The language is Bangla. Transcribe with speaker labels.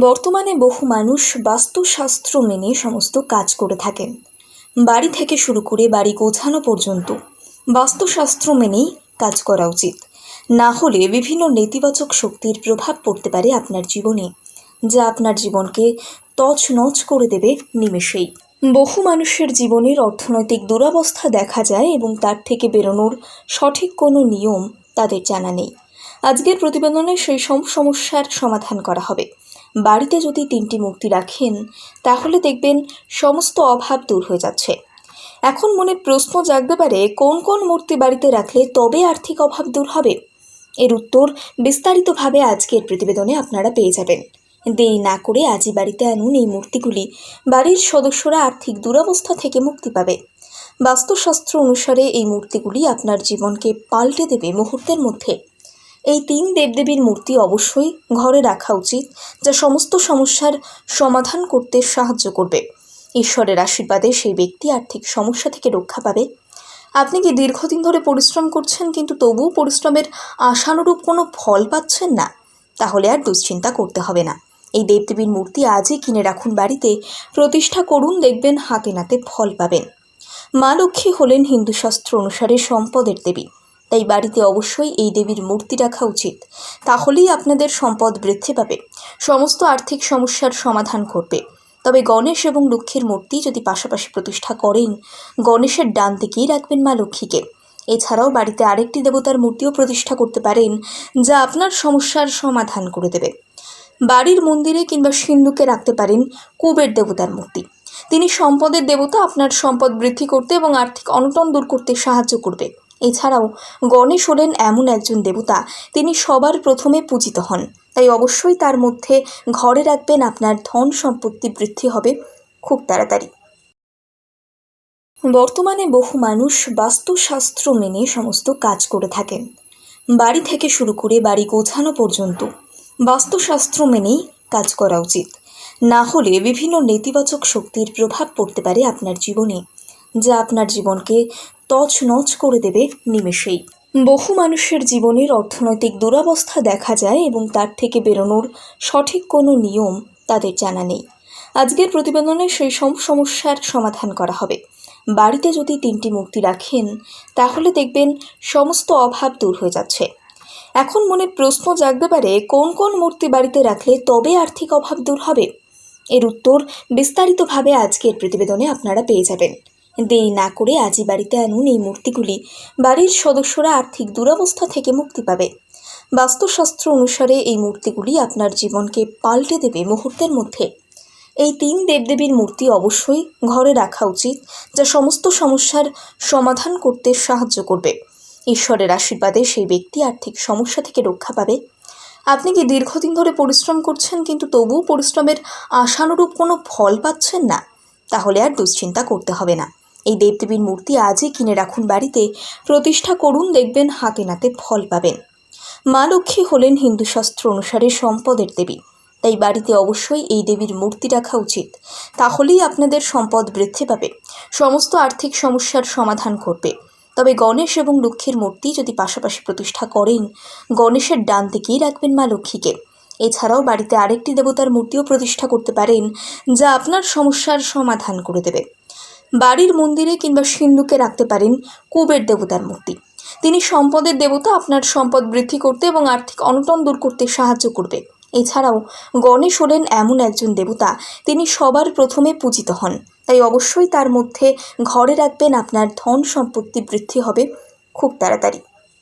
Speaker 1: বর্তমানে বহু মানুষ বাস্তুশাস্ত্র মেনে সমস্ত কাজ করে থাকেন। বাড়ি থেকে শুরু করে বাড়ি গোছানো পর্যন্ত বাস্তুশাস্ত্র মেনেই কাজ করা উচিত। না হলে বিভিন্ন নেতিবাচক শক্তির প্রভাব পড়তে পারে আপনার জীবনে, যা আপনার জীবনকে তছনছ করে দেবে নিমেষেই। বহু মানুষের জীবনের অর্থনৈতিক দুরবস্থা দেখা যায় এবং তার থেকে বেরোনোর সঠিক কোনো নিয়ম তাদের জানা নেই। আজকের প্রতিবেদনে সেই সব সমস্যার সমাধান করা হবে। বাড়িতে যদি তিনটি মূর্তি রাখেন, তাহলে দেখবেন সমস্ত অভাব দূর হয়ে যাচ্ছে। এখন মনে প্রশ্ন জাগতে পারে, কোন কোন মূর্তি বাড়িতে রাখলে তবে আর্থিক অভাব দূর হবে? এর উত্তর বিস্তারিতভাবে আজকের প্রতিবেদনে আপনারা পেয়ে যাবেন। দেরি না করে আজই বাড়িতে আনুন এই মূর্তিগুলি। বাড়ির সদস্যরা আর্থিক দুরবস্থা থেকে মুক্তি পাবে। বাস্তুশাস্ত্র অনুসারে এই মূর্তিগুলি আপনার জীবনকে পাল্টে দেবে মুহূর্তের মধ্যে। এই তিন দেবদেবীর মূর্তি অবশ্যই ঘরে রাখা উচিত, যা সমস্ত সমস্যার সমাধান করতে সাহায্য করবে। ঈশ্বরের আশীর্বাদে সেই ব্যক্তি আর্থিক সমস্যা থেকে রক্ষা পাবে। আপনি কি দীর্ঘদিন ধরে পরিশ্রম করছেন, কিন্তু তবুও পরিশ্রমের আশানুরূপ কোনো ফল পাচ্ছেন না? তাহলে আর দুশ্চিন্তা করতে হবে না। এই দেবদেবীর মূর্তি আজই কিনে রাখুন বাড়িতে, প্রতিষ্ঠা করুন, দেখবেন হাতে নাতে ফল পাবেন। মা লক্ষ্মী হলেন হিন্দু শাস্ত্র অনুসারে সম্পদের দেবী। তাই বাড়িতে অবশ্যই এই দেবীর মূর্তি রাখা উচিত। তাহলেই আপনাদের সম্পদ বৃদ্ধি পাবে। সমস্ত আর্থিক সমস্যার সমাধান করবে তবে গণেশ এবং লক্ষ্মীর মূর্তি যদি পাশাপাশি প্রতিষ্ঠা করেন, গণেশের ডান দিকেই রাখবেন মা লক্ষ্মীকে। এছাড়াও বাড়িতে আরেকটি দেবতার মূর্তিও প্রতিষ্ঠা করতে পারেন, যা আপনার সমস্যার সমাধান করে দেবে। বাড়ির মন্দিরে কিংবা সিন্ধুকে রাখতে পারেন কুবের দেবতার মূর্তি। তিনি সম্পদের দেবতা, আপনার সম্পদ বৃদ্ধি করতে এবং আর্থিক অনটন দূর করতে সাহায্য করবে। এছাড়াও গণেশ হলেন এমন একজন দেবতা, তিনি সবার প্রথমে পূজিত হন। তাই অবশ্যই তার মধ্যে ঘরে রাখবেন আপনার ধন সম্পত্তি বৃদ্ধি হবে খুব তাড়াতাড়ি। বর্তমানে বহু মানুষ বাস্তুশাস্ত্র মেনে সমস্ত কাজ করে থাকেন। বাড়ি থেকে শুরু করে বাড়ি গোছানো পর্যন্ত বাস্তুশাস্ত্র মেনেই কাজ করা উচিত। না হলে বিভিন্ন নেতিবাচক শক্তির প্রভাব পড়তে পারে আপনার জীবনে, যা আপনার জীবনকে তছনছ করে দেবে নিমেষেই। বহু মানুষের জীবনের অর্থনৈতিক দুরবস্থা দেখা যায় এবং তার থেকে বেরোনোর সঠিক কোনো নিয়ম তাদের জানা নেই। আজকের প্রতিবেদনে সেই সব সমস্যার সমাধান করা হবে। বাড়িতে যদি তিনটি মূর্তি রাখেন, তাহলে দেখবেন সমস্ত অভাব দূর হয়ে যাচ্ছে। এখন মনে প্রশ্ন জাগতে পারে, কোন কোন মূর্তি বাড়িতে রাখলে তবে আর্থিক অভাব দূর হবে? এর উত্তর বিস্তারিতভাবে আজকের প্রতিবেদনে আপনারা পেয়ে যাবেন। দেরি না করে আজই বাড়িতে আনুন এই মূর্তিগুলি। বাড়ির সদস্যরা আর্থিক দুরবস্থা থেকে মুক্তি পাবে। বাস্তুশাস্ত্র অনুসারে এই মূর্তিগুলি আপনার জীবনকে পাল্টে দেবে মুহূর্তের মধ্যে। এই তিন দেবদেবীর মূর্তি অবশ্যই ঘরে রাখা উচিত, যা সমস্ত সমস্যার সমাধান করতে সাহায্য করবে। ঈশ্বরের আশীর্বাদে সেই ব্যক্তি আর্থিক সমস্যা থেকে রক্ষা পাবে। আপনি কি দীর্ঘদিন ধরে পরিশ্রম করছেন, কিন্তু তবুও পরিশ্রমের আশানুরূপ কোনো ফল পাচ্ছেন না? তাহলে আর দুশ্চিন্তা করতে হবে না। এই দেবদেবীর মূর্তি আজই কিনে রাখুন বাড়িতে। প্রতিষ্ঠা করুন, দেখবেন হাতে নাতে ফল পাবেন। মা লক্ষ্মী হলেন হিন্দু শাস্ত্র অনুসারে সম্পদের দেবী। তাই বাড়িতে অবশ্যই এই দেবীর মূর্তি রাখা উচিত। তাহলেই আপনাদের সম্পদ বৃদ্ধি পাবে। সমস্ত আর্থিক সমস্যার সমাধান করবে তবে গণেশ এবং লক্ষ্মীর মূর্তি যদি পাশাপাশি প্রতিষ্ঠা করেন, গণেশের ডান দিকেই রাখবেন মা লক্ষ্মীকে। এছাড়াও বাড়িতে আরেকটি দেবতার মূর্তিও প্রতিষ্ঠা করতে পারেন, যা আপনার সমস্যার সমাধান করে দেবে। বাড়ির মন্দিরে কিংবা সিন্ধুকে রাখতে পারেন কুবের দেবতার মূর্তি। তিনি সম্পদের দেবতা, আপনার সম্পদ বৃদ্ধি করতে এবং আর্থিক অনটন দূর করতে সাহায্য করবে। এছাড়াও গণেশ হলেন এমন একজন দেবতা, তিনি সবার প্রথমে পূজিত হন। তাই অবশ্যই তার মধ্যে ঘরে রাখবেন আপনার ধন সম্পত্তি বৃদ্ধি হবে খুব তাড়াতাড়ি।